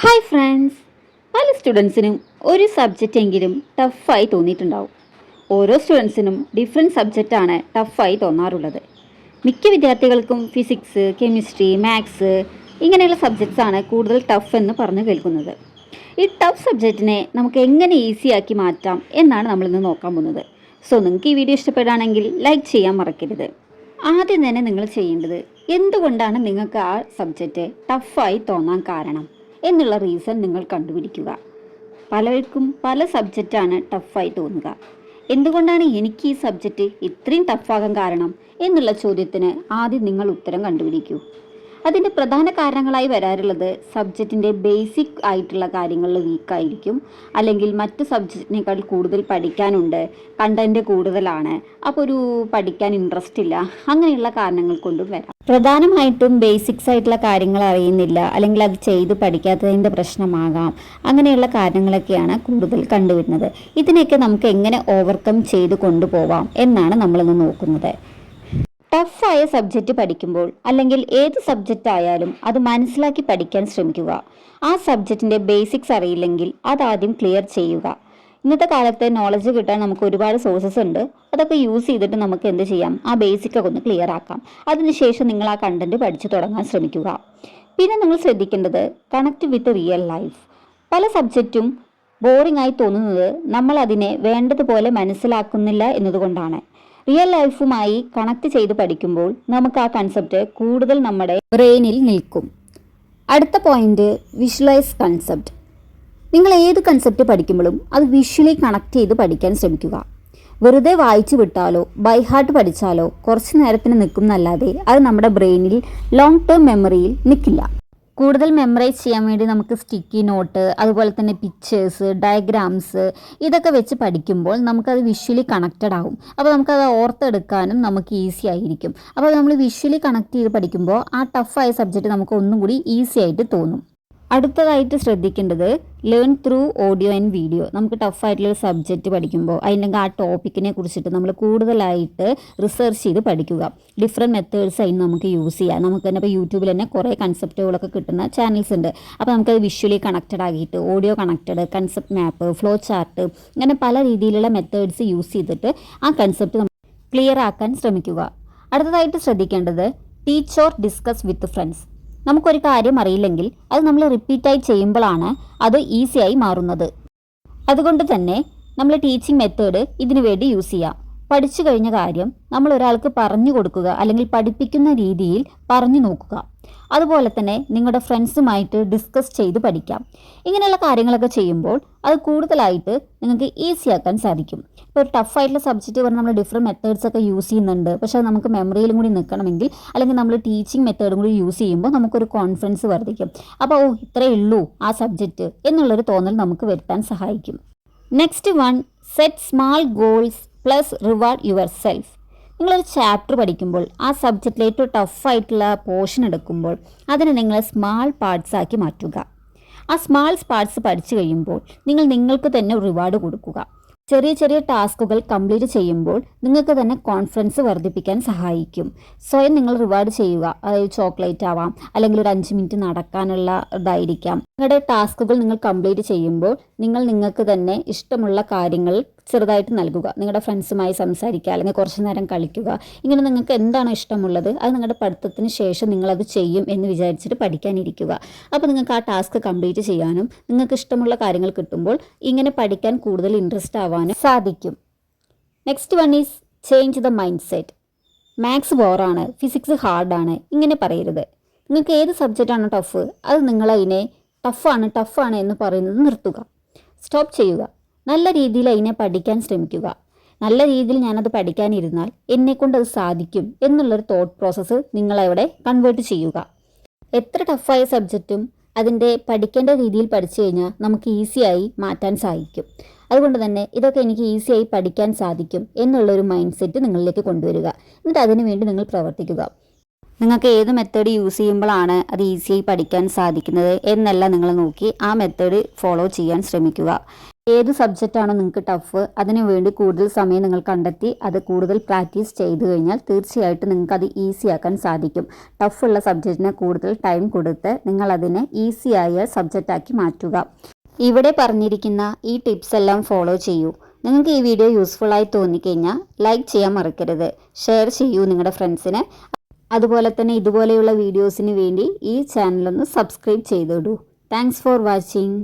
Hi friends പല സ്റ്റുഡൻസിനും ഒരു subject എങ്കിലും ടഫായി തോന്നിയിട്ടുണ്ടാവും. ഓരോ സ്റ്റുഡൻസിനും ഡിഫറെന്റ് സബ്ജക്റ്റാണ് ടഫായി തോന്നാറുള്ളത്. മിക്ക വിദ്യാർത്ഥികൾക്കും ഫിസിക്സ് കെമിസ്ട്രി മാത്സ് ഇങ്ങനെയുള്ള സബ്ജക്ട്സാണ് കൂടുതൽ ടഫ് എന്ന് പറഞ്ഞു കേൾക്കുന്നത്. ഈ ടഫ് സബ്ജക്റ്റിനെ നമുക്ക് എങ്ങനെ ഈസിയാക്കി മാറ്റാം എന്നാണ് നമ്മളിന്ന് നോക്കാൻ പോകുന്നത്. സോ നിങ്ങൾക്ക് ഈ വീഡിയോ ഇഷ്ടപ്പെടുകയാണെങ്കിൽ ലൈക്ക് ചെയ്യാൻ മറക്കരുത്. ആദ്യം തന്നെ നിങ്ങൾ ചെയ്യേണ്ടത് എന്തുകൊണ്ടാണ് നിങ്ങൾക്ക് ആ സബ്ജക്റ്റ് ടഫായി തോന്നാൻ കാരണം? എന്നുള്ള റീസൺ നിങ്ങൾ കണ്ടുപിടിക്കുക. പലർക്കും പല സബ്ജക്റ്റാണ് ടഫായി തോന്നുക. എന്തുകൊണ്ടാണ് എനിക്ക് ഈ സബ്ജക്റ്റ് ഇത്രയും ടഫാകാൻ കാരണം എന്നുള്ള ചോദ്യത്തിന് ആദ്യം നിങ്ങൾ ഉത്തരം കണ്ടുപിടിക്കൂ. അതിന്റെ പ്രധാന കാരണങ്ങളായി വരാറുള്ളത് സബ്ജക്റ്റിന്റെ ബേസിക് ആയിട്ടുള്ള കാര്യങ്ങളിൽ വീക്കായിരിക്കും അല്ലെങ്കിൽ മറ്റ് സബ്ജക്റ്റിനേക്കാൾ കൂടുതൽ പഠിക്കാനുണ്ട്. കണ്ടന്റ് കൂടുതലാണ്. അപ്പോൾ ഒരു പഠിക്കാൻ ഇൻട്രസ്റ്റ് ഇല്ല. അങ്ങനെയുള്ള കാരണങ്ങൾ കൊണ്ടും വരാം. പ്രധാനമായിട്ടും ബേസിക്സ് ആയിട്ടുള്ള കാര്യങ്ങൾ അറിയുന്നില്ല. അല്ലെങ്കിൽ അത് ചെയ്ത് പഠിക്കാത്തതിന്റെ പ്രശ്നമാകാം. അങ്ങനെയുള്ള കാരണങ്ങളൊക്കെയാണ് കൂടുതൽ കണ്ടുവരുന്നത്. ഇതിനെയൊക്കെ നമുക്ക് എങ്ങനെ ഓവർകം ചെയ്ത് കൊണ്ടുപോവാം എന്നാണ് നമ്മളിന്ന് നോക്കുന്നത്. ടഫായ സബ്ജക്റ്റ് പഠിക്കുമ്പോൾ അല്ലെങ്കിൽ ഏത് സബ്ജക്റ്റ് ആയാലും അത് മനസ്സിലാക്കി പഠിക്കാൻ ശ്രമിക്കുക. ആ സബ്ജക്റ്റിന്റെ ബേസിക്സ് അറിയില്ലെങ്കിൽ അത് ആദ്യം ക്ലിയർ ചെയ്യുക. ഇന്നത്തെ കാലത്തെ നോളജ് കിട്ടാൻ നമുക്ക് ഒരുപാട് സോഴ്സസ് ഉണ്ട്. അതൊക്കെ യൂസ് ചെയ്തിട്ട് നമുക്ക് എന്ത് ചെയ്യാം? ആ ബേസിക് ഒക്കെ ഒന്ന് ക്ലിയർ ആക്കാം. അതിനുശേഷം നിങ്ങൾ ആ കണ്ടന്റ് പഠിച്ചു തുടങ്ങാൻ ശ്രമിക്കുക. പിന്നെ നിങ്ങൾ ശ്രദ്ധിക്കേണ്ടത് കണക്ട് വിത്ത് റിയൽ ലൈഫ് പല സബ്ജക്റ്റും ബോറിംഗ് ആയി തോന്നുന്നത് നമ്മൾ അതിനെ വേണ്ടതുപോലെ മനസ്സിലാക്കുന്നില്ല എന്നതുകൊണ്ടാണ്. റിയൽ ലൈഫുമായി കണക്ട് ചെയ്ത് പഠിക്കുമ്പോൾ നമുക്ക് ആ കൺസെപ്റ്റ് കൂടുതൽ നമ്മുടെ ബ്രെയിനിൽ നിൽക്കും. അടുത്ത പോയിന്റ് വിഷ്വലൈസ് കൺസെപ്റ്റ് നിങ്ങൾ ഏത് കൺസെപ്റ്റ് പഠിക്കുമ്പോഴും അത് വിഷ്വലി കണക്ട് ചെയ്ത് പഠിക്കാൻ ശ്രമിക്കുക. വെറുതെ വായിച്ചു വിട്ടാലോ ബൈ ഹാർട്ട് പഠിച്ചാലോ കുറച്ച് നേരത്തിന് നിൽക്കും എന്നല്ലാതെ അത് നമ്മുടെ ബ്രെയിനിൽ ലോങ് ടേം മെമ്മറിയിൽ നിൽക്കില്ല. കൂടുതൽ മെമ്മറൈസ് ചെയ്യാൻ വേണ്ടി നമുക്ക് സ്റ്റിക്കി നോട്ട് അതുപോലെ തന്നെ പിക്ചേഴ്സ് ഡയഗ്രാംസ് ഇതൊക്കെ വെച്ച് പഠിക്കുമ്പോൾ നമുക്കത് വിഷ്വലി കണക്റ്റഡ് ആകും അപ്പോൾ നമുക്കത് ഓർത്തെടുക്കാനും നമുക്ക് ഈസി ആയിരിക്കും. അപ്പോൾ നമ്മൾ വിഷ്വലി കണക്ട് ചെയ്ത് പഠിക്കുമ്പോൾ ആ ടഫായ സബ്ജക്റ്റ് നമുക്ക് ഒന്നും കൂടി ഈസി ആയിട്ട് തോന്നും. അടുത്തതായിട്ട് ശ്രദ്ധിക്കേണ്ടത് learn through audio and video നമുക്ക് ടഫായിട്ടുള്ള ഒരു സബ്ജക്റ്റ് പഠിക്കുമ്പോൾ അല്ലെങ്കിൽ ആ ടോപ്പിക്കിനെ കുറിച്ചിട്ട് നമ്മൾ കൂടുതലായിട്ട് റിസർച്ച് ചെയ്ത് പഠിക്കുക. ഡിഫറെന്റ് മെത്തേഡ്സ് അതിന് നമുക്ക് യൂസ് ചെയ്യാം. നമുക്ക് തന്നെ ഇപ്പോൾ യൂട്യൂബിൽ തന്നെ കുറേ കൺസെപ്റ്റുകളൊക്കെ കിട്ടുന്ന ചാനൽസ് ഉണ്ട്. അപ്പോൾ നമുക്കത് വിഷ്വലി കണക്റ്റഡ് ആക്കിയിട്ട് audio connected concept map flow chart ഇങ്ങനെ പല രീതിയിലുള്ള മെത്തേഡ്സ് യൂസ് ചെയ്തിട്ട് ആ കൺസെപ്റ്റ് നമ്മൾ ക്ലിയർ ആക്കാൻ ശ്രമിക്കുക. അടുത്തതായിട്ട് ശ്രദ്ധിക്കേണ്ടത് teach or discuss with friends നമുക്കൊരു കാര്യം അറിയില്ലെങ്കിൽ അത് നമ്മൾ റിപ്പീറ്റായി ചെയ്യുമ്പോഴാണ് അത് ഈസിയായി മാറുന്നത്. അതുകൊണ്ട് തന്നെ നമ്മൾ ടീച്ചിങ് മെത്തേഡ് ഇതിനു വേണ്ടി യൂസ് ചെയ്യാം. പഠിച്ചു കഴിഞ്ഞ കാര്യം നമ്മൾ ഒരാൾക്ക് പറഞ്ഞു കൊടുക്കുക അല്ലെങ്കിൽ പഠിപ്പിക്കുന്ന രീതിയിൽ പറഞ്ഞു നോക്കുക. അതുപോലെ തന്നെ നിങ്ങളുടെ ഫ്രണ്ട്സുമായിട്ട് ഡിസ്കസ് ചെയ്ത് പഠിക്കാം. ഇങ്ങനെയുള്ള കാര്യങ്ങളൊക്കെ ചെയ്യുമ്പോൾ അത് കൂടുതലായിട്ട് നിങ്ങൾക്ക് ഈസി ആക്കാൻ സാധിക്കും. ഇപ്പോൾ ഒരു ടഫായിട്ടുള്ള സബ്ജക്റ്റ് പറഞ്ഞാൽ നമ്മൾ ഡിഫറെന്റ് മെത്തേഡ്സ് ഒക്കെ യൂസ് ചെയ്യുന്നുണ്ട്. പക്ഷേ അത് നമുക്ക് മെമ്മറിയിലും കൂടി നിൽക്കണമെങ്കിൽ അല്ലെങ്കിൽ നമ്മൾ ടീച്ചിങ് മെത്തേഡും കൂടി യൂസ് ചെയ്യുമ്പോൾ നമുക്കൊരു കോൺഫിഡൻസ് വർദ്ധിക്കും. അപ്പോൾ ഓ ഇത്രേ ഉള്ളൂ ആ സബ്ജക്റ്റ് എന്നുള്ളൊരു തോന്നൽ നമുക്ക് വരുത്താൻ സഹായിക്കും. Next one set small goals plus reward yourself നിങ്ങളൊരു ചാപ്റ്റർ പഠിക്കുമ്പോൾ ആ സബ്ജക്റ്റിൽ ഏറ്റവും ടഫായിട്ടുള്ള പോർഷൻ എടുക്കുമ്പോൾ അതിനെ നിങ്ങൾ സ്മാൾ പാർട്സ് ആക്കി മാറ്റുക. ആ സ്മാൾ പാർട്സ് പഠിച്ചു കഴിയുമ്പോൾ നിങ്ങൾ നിങ്ങൾക്ക് തന്നെ റിവാർഡ് കൊടുക്കുക. ചെറിയ ചെറിയ ടാസ്കുകൾ കംപ്ലീറ്റ് ചെയ്യുമ്പോൾ നിങ്ങൾക്ക് തന്നെ കോൺഫിഡൻസ് വർദ്ധിപ്പിക്കാൻ സഹായിക്കും. സ്വയം നിങ്ങൾ റിവാർഡ് ചെയ്യുക. അതായത് ചോക്ലേറ്റ് ആവാം അല്ലെങ്കിൽ ഒരു അഞ്ച് മിനിറ്റ് നടക്കാനുള്ള ഇതായിരിക്കാം. നിങ്ങളുടെ ടാസ്കുകൾ നിങ്ങൾ കംപ്ലീറ്റ് ചെയ്യുമ്പോൾ നിങ്ങൾ നിങ്ങൾക്ക് തന്നെ ഇഷ്ടമുള്ള കാര്യങ്ങൾ ചെറുതായിട്ട് നൽകുക. നിങ്ങളുടെ ഫ്രണ്ട്സുമായി സംസാരിക്കുക. അല്ലെങ്കിൽ കുറച്ച് നേരം കളിക്കുക. ഇങ്ങനെ നിങ്ങൾക്ക് എന്താണ് ഇഷ്ടമുള്ളത്? അത് നിങ്ങളുടെ പഠിത്തത്തിന് ശേഷം നിങ്ങളത് ചെയ്യും എന്ന് വിചാരിച്ചിട്ട് പഠിക്കാനിരിക്കുക. അപ്പോൾ നിങ്ങൾക്ക് ആ ടാസ്ക് കംപ്ലീറ്റ് ചെയ്യാനും നിങ്ങൾക്ക് ഇഷ്ടമുള്ള കാര്യങ്ങൾ കിട്ടുമ്പോൾ ഇങ്ങനെ പഠിക്കാൻ കൂടുതൽ ഇൻട്രസ്റ്റ് ആവാനും സാധിക്കും. Next one is change the mindset maths ബോറാണ് physics ഹാർഡാണ് ഇങ്ങനെ പറയരുത്. നിങ്ങൾക്ക് ഏത് സബ്ജക്റ്റാണ് ടഫ് അത് നിങ്ങളതിനെ ടഫാണ് ടഫാണ് എന്ന് പറയുന്നത് നിർത്തുക. സ്റ്റോപ്പ് ചെയ്യുക. നല്ല രീതിയിൽ അതിനെ പഠിക്കാൻ ശ്രമിക്കുക. നല്ല രീതിയിൽ ഞാനത് പഠിക്കാനിരുന്നാൽ എന്നെക്കൊണ്ട് അത് സാധിക്കും എന്നുള്ളൊരു തോട്ട് പ്രോസസ്സ് നിങ്ങളവിടെ കൺവേർട്ട് ചെയ്യുക. എത്ര ടഫായ സബ്ജക്റ്റും അതിന്റെ പഠിക്കേണ്ട രീതിയിൽ പഠിച്ചു കഴിഞ്ഞാൽ നമുക്ക് ഈസിയായി മാറ്റാൻ സാധിക്കും. അതുകൊണ്ട് തന്നെ ഇതൊക്കെ എനിക്ക് ഈസിയായി പഠിക്കാൻ സാധിക്കും എന്നുള്ളൊരു മൈൻഡ് സെറ്റ് നിങ്ങളിലേക്ക് കൊണ്ടുവരിക. എന്നിട്ട് അതിനു വേണ്ടി നിങ്ങൾ പ്രവർത്തിക്കുക. നിങ്ങൾക്ക് ഏത് മെത്തേഡ് യൂസ് ചെയ്യുമ്പോഴാണ് അത് ഈസിയായി പഠിക്കാൻ സാധിക്കുന്നത് എന്നല്ല നിങ്ങൾ നോക്കി ആ മെത്തേഡ് ഫോളോ ചെയ്യാൻ ശ്രമിക്കുക. ഏത് സബ്ജക്റ്റാണോ നിങ്ങൾക്ക് ടഫ് അതിനു വേണ്ടി കൂടുതൽ സമയം നിങ്ങൾ കണ്ടെത്തി അത് കൂടുതൽ പ്രാക്ടീസ് ചെയ്തു കഴിഞ്ഞാൽ തീർച്ചയായിട്ടും നിങ്ങൾക്ക് അത് ഈസി ആക്കാൻ സാധിക്കും. ടഫുള്ള സബ്ജക്റ്റിന് കൂടുതൽ ടൈം കൊടുത്ത് നിങ്ങൾ അതിനെ ഈസിയായ സബ്ജക്റ്റാക്കി മാറ്റുക. ഇവിടെ പറഞ്ഞിരിക്കുന്ന ഈ ടിപ്സ് എല്ലാം ഫോളോ ചെയ്യൂ. നിങ്ങൾക്ക് ഈ വീഡിയോ യൂസ്ഫുൾ ആയി തോന്നിക്കഴിഞ്ഞാൽ ലൈക്ക് ചെയ്യാൻ മറക്കരുത്. ഷെയർ ചെയ്യൂ നിങ്ങളുടെ ഫ്രണ്ട്സിന് അതുപോലെ തന്നെ ഇതുപോലെയുള്ള വീഡിയോസിന് വേണ്ടി ഈ ചാനലൊന്ന് സബ്സ്ക്രൈബ് ചെയ്തോടൂ താങ്ക്സ് ഫോർ വാച്ചിങ്